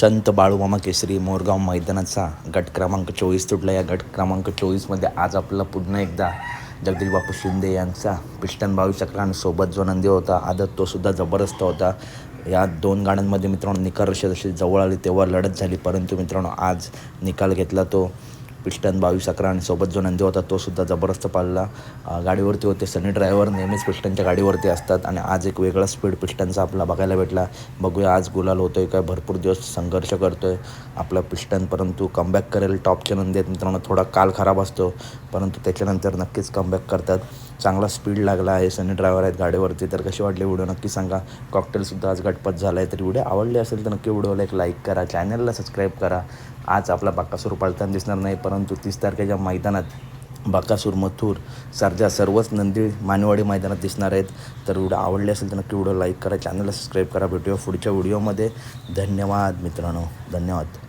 संत बाळूमामा केसरी मोरगाव मैदानाचा गट क्रमांक चोवीस तुटला. या गट क्रमांक चोवीसमध्ये आज आपला पुन्हा एकदा जगदीश बापू शिंदे यांचा पिष्टन बावीस चक्र सोबत जो नंदी होता आदत तोसुद्धा जबरदस्त होता. या दोन गाड्यांमध्ये मित्रांनो निकाल जशी जवळ आली तेव्हा लढत झाली परंतु मित्रांनो आज निकाल घेतला तो. पिस्टन बावीस अकरा आणि सोबत जो नंदी होता तो सुद्धा जबरदस्त पाळला. गाडीवरती होते सनी ड्रायव्हर नेहमीच पिस्टनच्या गाडीवरती असतात आणि आज एक वेगळा स्पीड पिस्टनचा आपला बघायला भेटला. बघूया आज गुलाल होतो आहे काय भरपूर दिवस संघर्ष करतो आहे आपला पिस्टन परंतु कमबॅक करेल. टॉपच्या नंदी आहेत मित्रांनो थोडा काल खराब असतो परंतु त्याच्यानंतर नक्कीच कमबॅक करतात. चांगला स्पीड लागला आहे. सनी ड्रायव्हर आहेत गाडीवरती. तर कशी वाटली व्हिडिओ नक्की सांगा. कॉकटेलसुद्धा आज गटपत झाला आहे तर व्हिडिओ आवडले असेल तर नक्की व्हिडिओला एक लाईक करा. चॅनलला सबस्क्राईब करा. आज आपला बाकासूर पळताना दिसणार नाही परंतु तीस तारखेच्या मैदानात बाकासूर मथुर सर्जा सर्वच नंदी मानवाडी मैदानात दिसणार आहेत. तर व्हिडिओ आवडले असेल तर नक्की व्हिडिओ लाईक करा. चॅनलला सबस्क्राईब करा. भेटूया पुढच्या व्हिडिओमध्ये धन्यवाद मित्रांनो. धन्यवाद.